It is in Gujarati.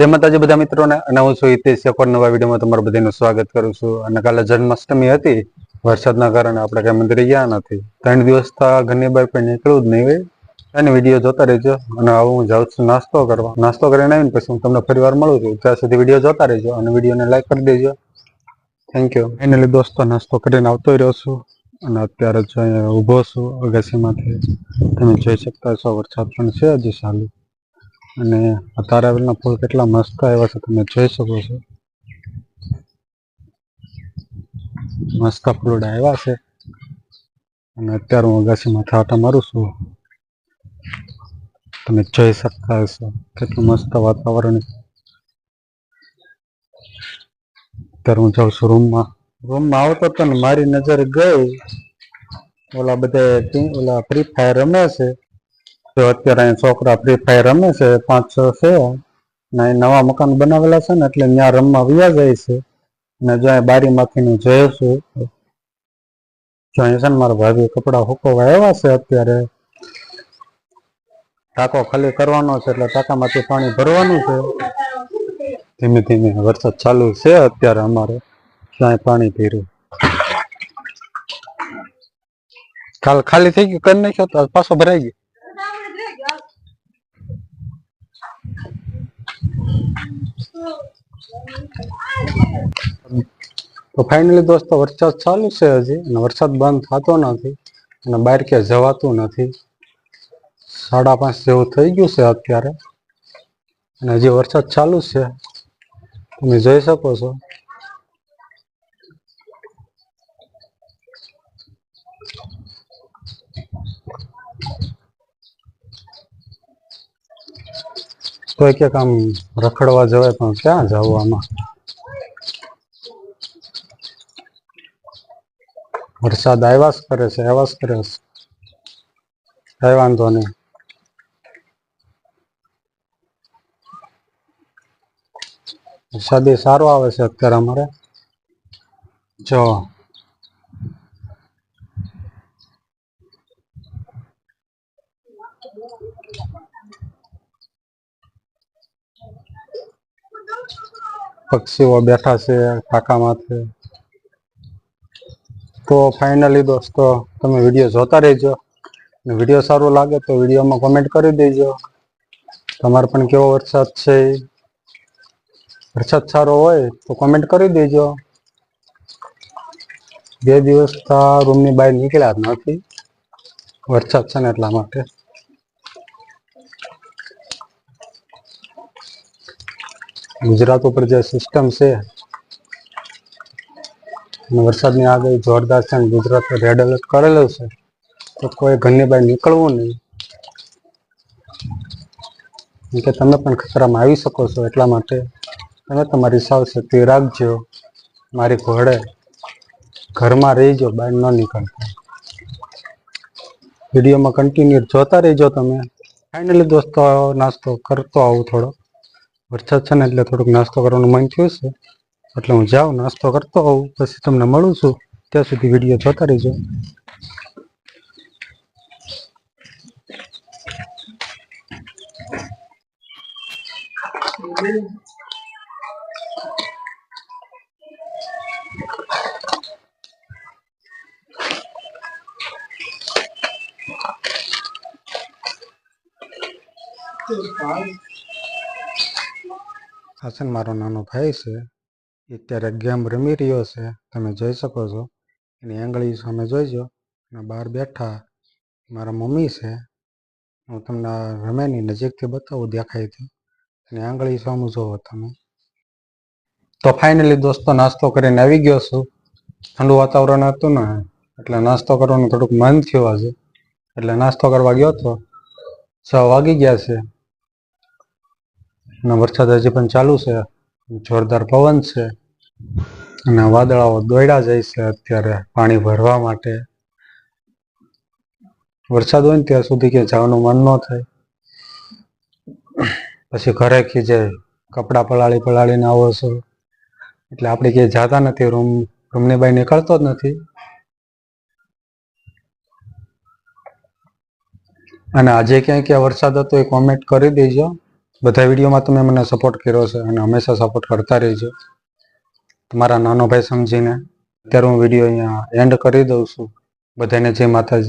જય માતાજી બધા મિત્રોને. અને હું છું હિતેશ એક નવા વિડીયોમાં તમારું બધાનું સ્વાગત કરું છું. અને કાલે જન્માષ્ટમી હતી, વરસાદના કારણે આપણે કઈ મંદિરે ગયા નથી. ત્રણ દિવસ તો ઘરની બહાર કોઈ નીકળવું જ નહીં હોય. એની વીડિયો જોતા રહેજો. અને હવે હું જાઉં છું નાસ્તો કરવા. નાસ્તો કરીને આવીને પછી હું તમને ફરી વાર મળું છું. ત્યાં સુધી વીડિયો જોતા રહેજો અને વિડીયોને લાઈક કરી દેજો. થેન્ક યુ ફાઇનલી દોસ્તો, નાસ્તો કરીને આવતો રહ્યો છું. અને અત્યારે જો ઊભો છું અગાસીમાંથી. તમે જોઈ શકતા છો વરસાદ પણ છે હજી ચાલુ. અને આ તારાવેલના ફૂલ કેટલા મસ્ત આવ્યા છે, તમે જોઈ શકો છો. મસ્ત ફૂલડા આવ્યા છે. અને અત્યારે હું અગાસીમાં આટા મારું છું. તમે જોઈ શકતા હશો કેટલું મસ્ત વાતાવરણ. અત્યારે હું જાઉં છું રૂમમાં. રૂમમાં આવતો હતો ને મારી નજર ગઈ. ઓલા બધા ઓલા ફ્રી ફાયર રમે છે. તો અત્યારે અહીં છોકરા ફ્રી ફાયર રમે છે, પાંચ, છ છે. ને નવા મકાન બનાવેલા છે ને, એટલે ત્યાં રમવા વ્યા જાય છે. ને જો અહીંયા બારીમાંથી હું જોયું છું જો અહીંયા છે ને મારા ભાભી કપડા હુકવા આવ્યા છે અત્યારે. ટાંકો ખાલી કરવાનો છે, એટલે ટાંકામાંથી પાણી ભરવાનું છે. ધીમે ધીમે વરસાદ ચાલુ છે અત્યારે અમારે. ક્યાંય પાણી ભર્યું. કાલ ખાલી થઈ ગયું, કરી નાખ્યો તો પાછો ભરાઈ ગયો. તો ફાઇનલી દોસ્તો, વરસાદ ચાલુ છે હજી અને વરસાદ બંધ થતો નથી અને બહાર ક્યાંય જવાતું નથી. સાડા પાંચ જેવું થઈ ગયું છે અત્યારે અને હજી વરસાદ ચાલુ છે. તમે જોઈ શકો છો. કોઈ ક્યાંક આમ રખડવા જવાય પણ ક્યાં જવું આમાં? વરસાદ આવ્યા જ કરે છે આવ્યા જ કરે છે. કઈ વાંધો નહીં. વરસાદી સારો આવે છે અત્યારે અમારે. જો. પક્ષીઓ બેઠા છે માથે તો ફાઇનલી દોસ્તો, તમે વીડિયો જોતા રહેજો. વીડિયો સારો લાગે તો વિડીયોમાં કોમેન્ટ કરી દેજો. તમારે પણ કેવો વરસાદ છે? વરસાદ સારો હોય તો કોમેન્ટ કરી દેજો. બે દિવસ રૂમની બહાર નીકળ્યા જ નથી. વરસાદ છે ને એટલા માટે. ગુજરાત ઉપર જે સિસ્ટમ છે વરસાદની આગાહી જોરદાર છે અને ગુજરાત રેડ એલર્ટ કરેલો છે, તો કોઈ ઘરની બહાર નીકળવું નહીં. કે તમે પણ ખતરામાં આવી શકો છો એટલા માટે. તમે તમારી સાવચેતી રાખજો. મારી ઘોડે ઘરમાં રહીજો, બહાર ન નીકળતા. વિડીયોમાં કન્ટિન્યુ જોતા રહેજો તમે. ફાઇનલી દોસ્તો, નાસ્તો કરતો આવું થોડો વરસાદ છે ને એટલે થોડુંક નાસ્તો કરવાનું મન થયું છે. એટલે હું જાઉં, નાસ્તો કરતો હોઉં, પછી તમને મળું છું. ત્યાં સુધી વીડિયો જોતા રહેજો. Thank છે ને મારો નાનો ભાઈ છે, એ અત્યારે ગેમ રમી રહ્યો છે, તમે જોઈ શકો છો. એની આંગળી સામે જોઈજો અને બહાર બેઠા મારા મમ્મી છે. હું તમને રમેની નજીકથી બતાવું, દેખાય તો. એની આંગળી સામે જોવો તમે. તો ફાઇનલી દોસ્તો, નાસ્તો કરીને આવી ગયો છું. ઠંડુ વાતાવરણ હતું ને, એટલે નાસ્તો કરવાનું થોડુંક મન થયું આજે. એટલે નાસ્તો કરવા ગયો તો છ વાગી ગયા છે. અને વરસાદ હજી પણ ચાલુ છે. જોરદાર પવન છે. અને વાદળાઓ દોડ્યા જાય છે અત્યારે પાણી ભરવા માટે. વરસાદ હોય ને ત્યાં સુધી કે જવાનું મન ન થાય. પછી ઘરે ખીજે કપડાં પલાળી પલાળીને આવો છો. એટલે આપણે ક્યાંય જાતા નથી, રૂમ, રૂમની બહાર નીકળતો જ નથી. અને આજે ક્યાંય ક્યાં વરસાદ હતો એ કોમેન્ટ કરી દેજો. બધા વિડીયોમાં તમે મને સપોર્ટ કર્યો છે અને હંમેશા સપોર્ટ કરતા રહેજો. તમારા નાનો ભાઈ સમજીને અત્યારે હું વીડિયો અહીંયા એન્ડ કરી દઉં છું. બધાને જય માતાજી.